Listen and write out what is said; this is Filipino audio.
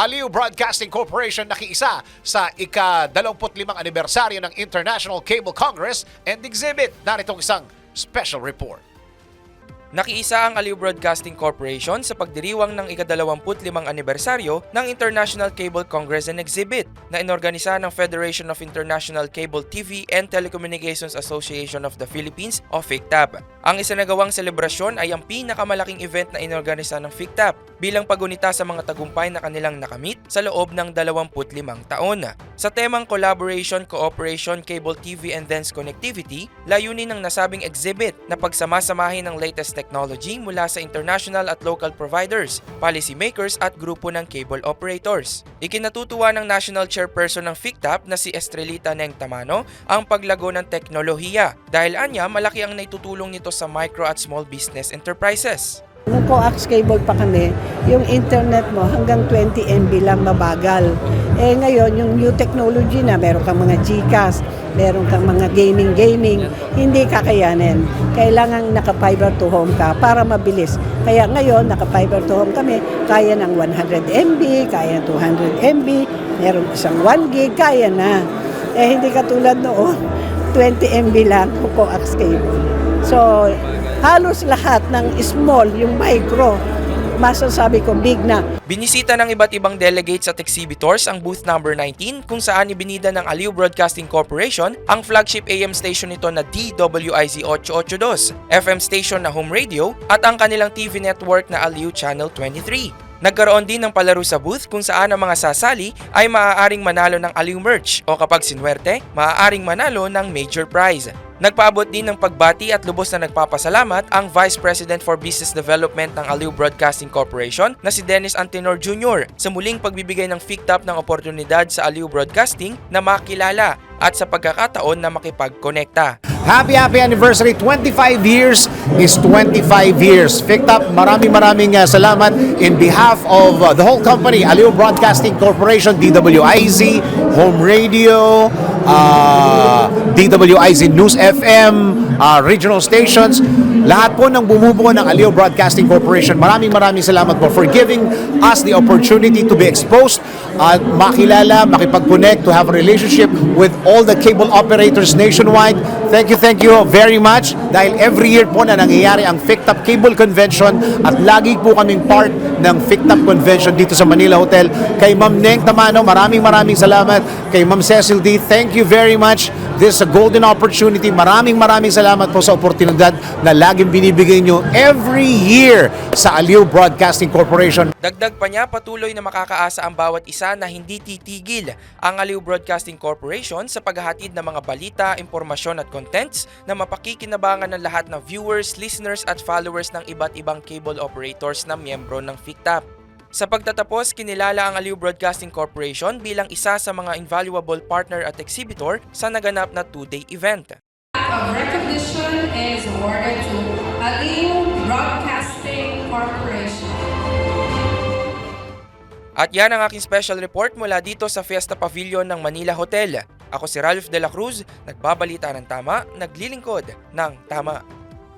Aliw Broadcasting Corporation nakiisa sa ika-25 anibersaryo ng International Cable Congress and Exhibit. Narito ang isang special report. Nakiisa ang Aliw Broadcasting Corporation sa pagdiriwang ng ika-25 anibersaryo ng International Cable Congress and Exhibit na inorganisa ng Federation of International Cable TV and Telecommunications Association of the Philippines o FICTAP. Ang isinagawang selebrasyon ay ang pinakamalaking event na inorganisa ng FICTAP bilang pagunita sa mga tagumpay na kanilang nakamit sa loob ng 25 taon. Sa temang Collaboration, Cooperation, Cable TV and Dense Connectivity, layunin ng nasabing exhibit na pagsamasamahin ng latest technology mula sa international at local providers, policymakers at grupo ng cable operators. Ikinatutuwa ng National Chairperson ng FICTAP na si Estrelita Neng Tamano ang paglago ng teknolohiya dahil anya malaki ang naitutulong nito sa micro at small business enterprises. Nung coax cable pa kami, yung internet mo hanggang 20 MB lang mabagal. Eh ngayon, yung new technology na, meron kang mga Gcast, meron kang mga gaming-gaming, hindi kakayanin. Kailangan naka-fiber to home ka para mabilis. Kaya ngayon, naka-fiber to home kami, kaya ng 100 MB, kaya 200 MB, meron isang 1 gig, kaya na. Eh hindi katulad noon, 20 MB lang coax cable. So, halos lahat ng small, yung micro, masasabi ko big na. Binisita ng iba't ibang delegates at exhibitors ang booth number 19 kung saan ibinida ng Aliw Broadcasting Corporation ang flagship AM station nito na DWIZ 882, FM station na home radio at ang kanilang TV network na Aliw Channel 23. Nagkaroon din ng palaro sa booth kung saan ang mga sasali ay maaaring manalo ng Aliw merch o kapag sinwerte, maaaring manalo ng major prize. Nagpaabot din ng pagbati at lubos na nagpapasalamat ang Vice President for Business Development ng Aliw Broadcasting Corporation na si Dennis Antenor Jr. sa muling pagbibigay ng FICTAP ng oportunidad sa Aliw Broadcasting na makilala at sa pagkakataon na makipagkonekta. Happy, happy anniversary. 25 years is 25 years. FICTAP, maraming maraming uh, salamat in behalf of uh, the whole company, Aliw Broadcasting Corporation, DWIZ, Home Radio, uh, DWIZ News FM, uh, regional stations, lahat po ng bumubuo ng Aliw Broadcasting Corporation. Maraming maraming salamat po for giving us the opportunity to be exposed at makilala, makipag-connect, to have a relationship with all the cable operators nationwide. Thank you, thank you very much dahil every year po na nangyayari ang FICTAP Cable Convention at lagi po kaming part ng FICTAP Convention dito sa Manila Hotel. Kay Ma'am Neng Tamano, maraming maraming salamat. Kay Ma'am Cecil D, thank you very much. This is a golden opportunity. Maraming maraming salamat po sa oportunidad na laging binibigay nyo every year sa Aliw Broadcasting Corporation. Dagdag pa niya, patuloy na makakaasa ang bawat isa na hindi titigil ang Aliw Broadcasting Corporation sa paghahatid ng mga balita, impormasyon at contents na mapakikinabangan ng lahat ng viewers, listeners at followers ng iba't ibang cable operators na miyembro ng FICTAP. Sa pagtatapos, kinilala ang Aliw Broadcasting Corporation bilang isa sa mga invaluable partner at exhibitor sa naganap na two-day event. of recognition is awarded to Aliu Broadcasting Corporation. At yan ang aking special report mula dito sa Fiesta Pavilion ng Manila Hotel. Ako si Ralph De La Cruz, nagbabalita ng tama, naglilingkod ng tama.